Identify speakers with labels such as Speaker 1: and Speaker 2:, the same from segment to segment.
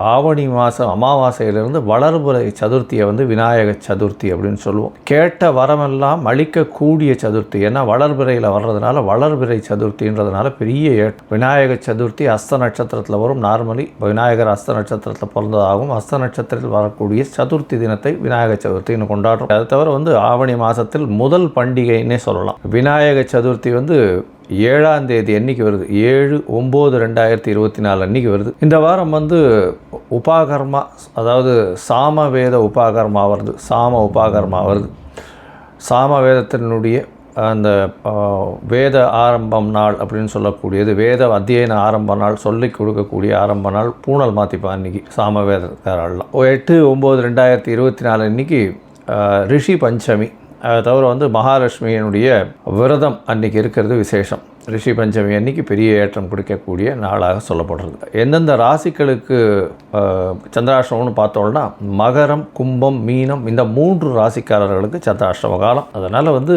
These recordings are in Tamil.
Speaker 1: ஆவணி மாதம் அமாவாசையிலிருந்து வளர்புரை சதுர்த்தியை வந்து விநாயக சதுர்த்தி அப்படின்னு சொல்லுவோம். கேட்ட வரமெல்லாம் அளிக்கக்கூடிய சதுர்த்தி. ஏன்னா வளர்பிறையில் வர்றதுனால வளர்பிறை சதுர்த்தின்றதுனால பெரிய ஏட் விநாயக சதுர்த்தி அஸ்த நட்சத்திரத்தில் வரும். நார்மலி விநாயகர் அஸ்த நட்சத்திரத்தில் பிறந்ததாகவும் அஸ்த நட்சத்திரத்தில் வரக்கூடிய சதுர்த்தி தினத்தை விநாயக சதுர்த்தின்னு கொண்டாடுறோம். அதை தவிர வந்து ஆவணி மாதத்தில் முதல் பண்டிகைன்னே சொல்லலாம். விநாயக சதுர்த்தி வந்து ஏழாம் தேதி அன்னைக்கு வருது. ஏழு ஒம்பது ரெண்டாயிரத்தி இருபத்தி நாலு அன்னைக்கு வருது. இந்த வாரம் வந்து உபாகர்மா அதாவது சாம வேத உபாகர்மா வருது. சாம உபாகர்மா வருது. சாம வேதத்தினுடைய அந்த வேத ஆரம்பம் நாள் அப்படின்னு சொல்லக்கூடியது வேத அத்தியன ஆரம்ப நாள் சொல்லி கொடுக்கக்கூடிய ஆரம்ப நாள் பூனல் மாற்றிப்பா அன்றைக்கி சாம வேதக்காரெல்லாம் எட்டு ஒம்பது ரெண்டாயிரத்தி இருபத்தி நாலு அன்றைக்கி ரிஷி பஞ்சமி தவிர வந்து மகாலட்சுமியினுடைய விரதம் அன்றைக்கி இருக்கிறது விசேஷம். ரிஷி பஞ்சமி அன்னைக்கு பெரிய ஏற்றம் கொடுக்கக்கூடிய நாளாக சொல்லப்படுறது. எந்தெந்த ராசிகளுக்கு சந்திராஷ்டமம்னு பார்த்தோம்னா மகரம் கும்பம் மீனம் இந்த மூன்று ராசிக்காரர்களுக்கு சந்திராஷ்டம காலம். அதனால் வந்து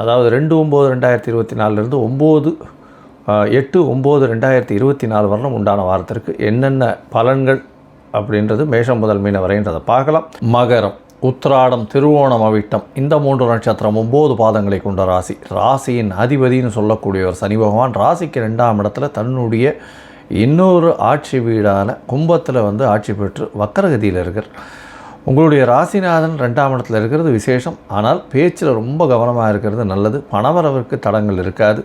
Speaker 1: அதாவது ரெண்டு ஒம்பது ரெண்டாயிரத்தி இருபத்தி நாலுலேருந்து ஒம்பது எட்டு ஒம்பது ரெண்டாயிரத்தி இருபத்தி நாலு வரலும் உண்டான வாரத்திற்கு என்னென்ன பலன்கள் அப்படின்றது மேஷம் முதல் மீன வரைன்றதை பார்க்கலாம். மகரம் உத்திராடம் திருவோணம் அவிட்டம் இந்த மூன்று நட்சத்திரம் ஒம்பது பாதங்களை கொண்ட ராசி. ராசியின் அதிபதினு சொல்லக்கூடிய ஒரு சனி பகவான் ராசிக்கு ரெண்டாம் இடத்துல தன்னுடைய இன்னொரு ஆட்சி வீடான கும்பத்தில் வந்து ஆட்சி பெற்று வக்கரகதியில் இருக்கிறார் உங்களுடைய ராசிநாதன் ரெண்டாம் இடத்துல இருக்கிறது விசேஷம். ஆனால் பேச்சில் ரொம்ப கவனமாக இருக்கிறது நல்லது. பணவரவிற்கு தடங்கள் இருக்காது.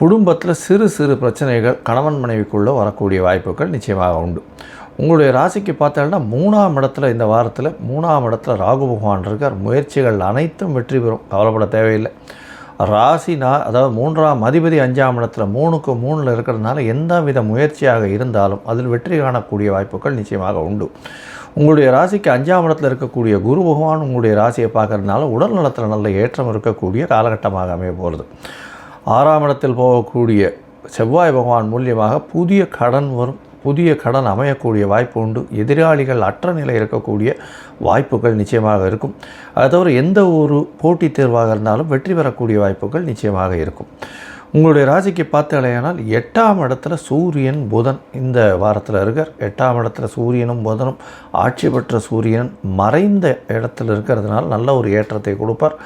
Speaker 1: குடும்பத்தில் சிறு சிறு பிரச்சனைகள் கணவன் மனைவிக்குள்ளே வரக்கூடிய வாய்ப்புகள் நிச்சயமாக உண்டு. உங்களுடைய ராசிக்கு பார்த்தோம்னா மூணாம் இடத்துல இந்த வாரத்தில் மூணாம் இடத்துல ராகு பகவான் இருக்கார். முயற்சிகள் அனைத்தும் வெற்றி பெறும். கவலைப்பட தேவையில்லை. ராசி நான் அதாவது மூன்றாம் அதிபதி அஞ்சாம் இடத்துல மூணுக்கு மூணில் இருக்கிறதுனால எந்த வித முயற்சியாக இருந்தாலும் அதில் வெற்றி காணக்கூடிய வாய்ப்புகள் நிச்சயமாக உண்டு. உங்களுடைய ராசிக்கு அஞ்சாம் இடத்துல இருக்கக்கூடிய குரு பகவான் உங்களுடைய ராசியை பார்க்குறதுனால உடல் நலத்தில் நல்ல ஏற்றம் இருக்கக்கூடிய காலகட்டமாக அமைய போகிறது ஆறாம் இடத்தில் போகக்கூடிய செவ்வாய் பகவான் மூலியமாக புதிய கடன் வரும். புதிய கடன் அமையக்கூடிய வாய்ப்பு உண்டு. எதிராளிகள் அற்ற நிலை இருக்கக்கூடிய வாய்ப்புகள் நிச்சயமாக இருக்கும். அதை தவிர எந்த ஒரு போட்டித் தேர்வாக இருந்தாலும் வெற்றி பெறக்கூடிய வாய்ப்புகள் நிச்சயமாக இருக்கும். உங்களுடைய ராசிக்கு பார்த்தாலேயானால் எட்டாம் இடத்துல சூரியன் புதன் இந்த வாரத்தில் இருக்கார். எட்டாம் இடத்துல சூரியனும் புதனும் ஆட்சி பெற்ற சூரியன் மறைந்த இடத்துல இருக்கிறதுனால நல்ல ஒரு ஏற்றத்தை கொடுப்பார்.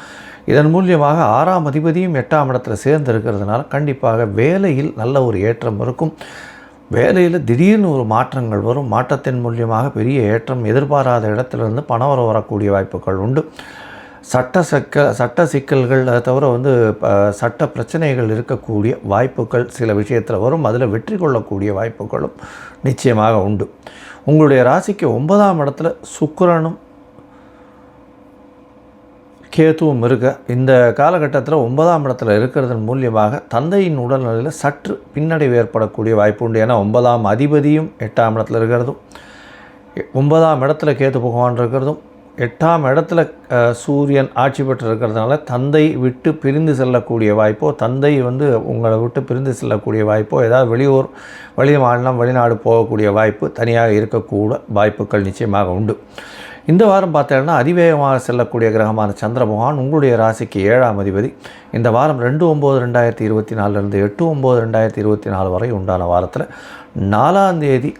Speaker 1: இதன் மூலியமாக ஆறாம் அதிபதியும் எட்டாம் இடத்துல சேர்ந்து இருக்கிறதுனால கண்டிப்பாக வேலையில் நல்ல ஒரு ஏற்றம் இருக்கும். வேலையில் திடீர்னு ஒரு மாற்றங்கள் வரும். மாற்றத்தின் மூலியமாக பெரிய ஏற்றம் எதிர்பாராத இடத்துலேருந்து பணம் வர வரக்கூடிய வாய்ப்புகள் உண்டு. சட்ட சக்க சட்ட சிக்கல்கள் அதை தவிர வந்து சட்ட பிரச்சனைகள் இருக்கக்கூடிய வாய்ப்புகள் சில விஷயத்தில் வரும். அதில் வெற்றி கொள்ளக்கூடிய வாய்ப்புகளும் நிச்சயமாக உண்டு. உங்களுடைய ராசிக்கு ஒன்பதாம் இடத்துல சுக்கரனும் கேத்துவும் இருக்க. இந்த காலகட்டத்தில் ஒன்பதாம் இடத்துல இருக்கிறதன் மூலியமாக தந்தையின் உடல்நிலையில் சற்று பின்னடைவு ஏற்படக்கூடிய வாய்ப்பு உண்டு. ஏன்னா ஒன்பதாம் அதிபதியும் எட்டாம் இடத்துல இருக்கிறதும் ஒன்பதாம் இடத்துல கேத்து பகவான் இருக்கிறதும் எட்டாம் இடத்துல சூரியன் ஆட்சி பெற்று இருக்கிறதுனால தந்தை விட்டு பிரிந்து செல்லக்கூடிய வாய்ப்போ தந்தை வந்து உங்களை விட்டு பிரிந்து செல்லக்கூடிய வாய்ப்போ ஏதாவது வெளியூர் வெளி மாநிலம் வெளிநாடு போகக்கூடிய வாய்ப்பு தனியாக இருக்கக்கூட வாய்ப்புகள் நிச்சயமாக உண்டு. இந்த வாரம் பார்த்தீங்கன்னா அதிவேகமாக செல்லக்கூடிய கிரகமான சந்திர பகவான் உங்களுடைய ராசிக்கு ஏழாம் அதிபதி. இந்த வாரம் ரெண்டு ஒம்பது ரெண்டாயிரத்தி இருபத்தி நாலுலேருந்து எட்டு ஒம்பது ரெண்டாயிரத்தி இருபத்தி நாலு வரை உண்டான வாரத்தில் நாலாம் தேதி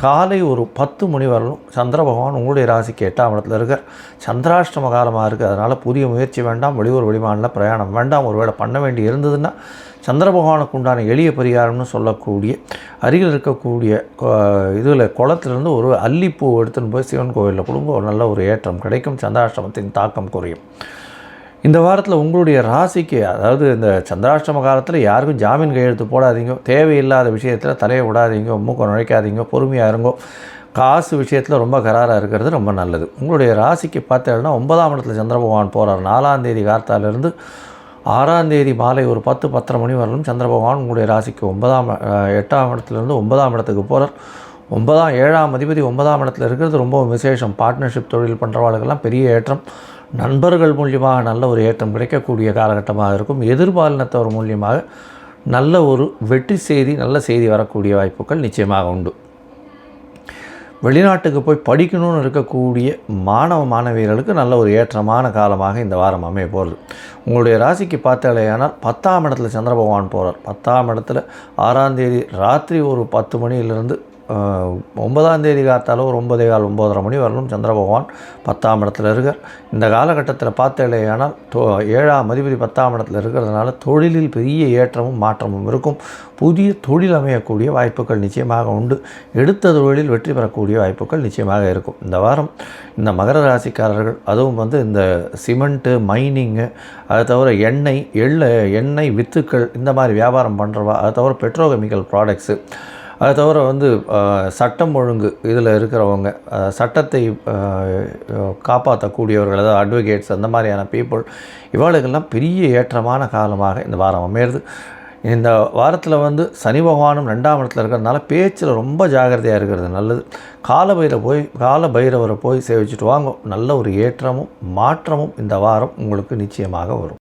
Speaker 1: காலை ஒரு பத்து மணி வரலும் சந்திர பகவான் உங்களுடைய ராசிக்கு எட்டாம் இடத்துல இருக்கார். சந்திராஷ்டம காலமாக இருக்குது அதனால் புதிய முயற்சி வேண்டாம். வெளியூர் வெளிமாநில பிரயாணம் வேண்டாம். ஒருவேளை பண்ண வேண்டி இருந்ததுன்னா சந்திர பகவானுக்கு உண்டான எளிய பரிகாரம்னு சொல்லக்கூடிய அருகில் இருக்கக்கூடிய இதில் குளத்துலேருந்து ஒரு அல்லிப்பூ எடுத்துன்னு போய் சிவன் கோவிலில் கொடுங்க. ஒரு நல்ல ஒரு ஏற்றம் கிடைக்கும். சந்திராஷ்டமத்தின் தாக்கம் குறையும். இந்த வாரத்தில் உங்களுடைய ராசிக்கு அதாவது இந்த சந்திராஷ்டம காலத்தில் யாருக்கும் ஜாமீன் கையெழுத்து போடாதீங்க தேவையில்லாத விஷயத்தில் தலையை விடாதீங்க மூக்கம் நுழைக்காதீங்க பொறுமையாக இருங்கோ காசு விஷயத்தில் ரொம்ப கராராக இருக்கிறது ரொம்ப நல்லது. உங்களுடைய ராசிக்கு பார்த்தேன்னா ஒன்பதாம் இடத்துல சந்திர பகவான் போகிறார் நாலாம் தேதி கார்த்தாலேருந்து ஆறாம் தேதி மாலை ஒரு பத்து பத்தரை மணி வரலும் சந்திர பகவான் உங்களுடைய ராசிக்கு ஒன்பதாம் எட்டாம் இடத்துலேருந்து ஒன்பதாம் இடத்துக்கு போகிறார் ஒன்பதாம் ஏழாம் அதிபதி ஒன்பதாம் இடத்துல இருக்கிறது ரொம்ப விசேஷம். பார்ட்னர்ஷிப் தொழில் பண்ணுறவாளுக்கெல்லாம் பெரிய ஏற்றம். நண்பர்கள் மூலியமாக நல்ல ஒரு ஏற்றம் கிடைக்கக்கூடிய காலகட்டமாக இருக்கும். எதிர்பாலினத்தவர் மூலியமாக நல்ல ஒரு வெற்றி செய்தி நல்ல செய்தி வரக்கூடிய வாய்ப்புகள் நிச்சயமாக உண்டு. வெளிநாட்டுக்கு போய் படிக்கணும்னு இருக்கக்கூடிய மாணவ மாணவியர்களுக்கு நல்ல ஒரு ஏற்றமான காலமாக இந்த வாரம் அமைய போகிறது. உங்களுடைய ராசிக்கு பார்த்தாலேயானால் பத்தாம் இடத்துல சந்திர பகவான் போகிறார் பத்தாம் இடத்துல ஆறாம் தேதி ராத்திரி ஒரு பத்து மணியிலிருந்து ஒன்பதாம் தேதி காத்தால ஒரு ஒன்பதே கால் ஒம்பதரை மணி வரலும் சந்திர பகவான் பத்தாம் இடத்துல இருக்கார். இந்த காலகட்டத்தில் பார்த்தாலேயானால் தொ ஏழாம் அதிபதி பத்தாம் இடத்துல இருக்கிறதுனால தொழிலில் பெரிய ஏற்றமும் மாற்றமும் இருக்கும். புதிய தொழில் அமையக்கூடிய வாய்ப்புகள் நிச்சயமாக உண்டு. எடுத்த தொழிலில் வெற்றி பெறக்கூடிய வாய்ப்புகள் நிச்சயமாக இருக்கும். இந்த வாரம் இந்த மகர ராசிக்காரர்கள் அதுவும் வந்து இந்த சிமெண்ட்டு மைனிங்கு அதை தவிர எண்ணெய் எள்ள எண்ணெய் வித்துக்கள் இந்த மாதிரி வியாபாரம் பண்ணுறவா அதை தவிர பெட்ரோகெமிக்கல் ப்ராடக்ட்ஸு அது தவிர வந்து சட்டம் ஒழுங்கு இதில் இருக்கிறவங்க சட்டத்தை காப்பாற்றக்கூடியவர்கள் அதாவது அட்வொகேட்ஸ் அந்த மாதிரியான பீப்புள் இவாளுக்கெல்லாம் பெரிய ஏற்றமான காலமாக இந்த வாரம் அமையிறது. இந்த வாரத்தில் வந்து சனி பகவானும் ரெண்டாம் இடத்துல இருக்கிறதுனால பேச்சில் ரொம்ப ஜாகிரதையாக இருக்கிறது நல்லது. கால பைரவ போய் கால பைரவரை போய் சேவிச்சுட்டு வாங்க. நல்ல ஒரு ஏற்றமும் மாற்றமும் இந்த வாரம் உங்களுக்கு நிச்சயமாக வரும்.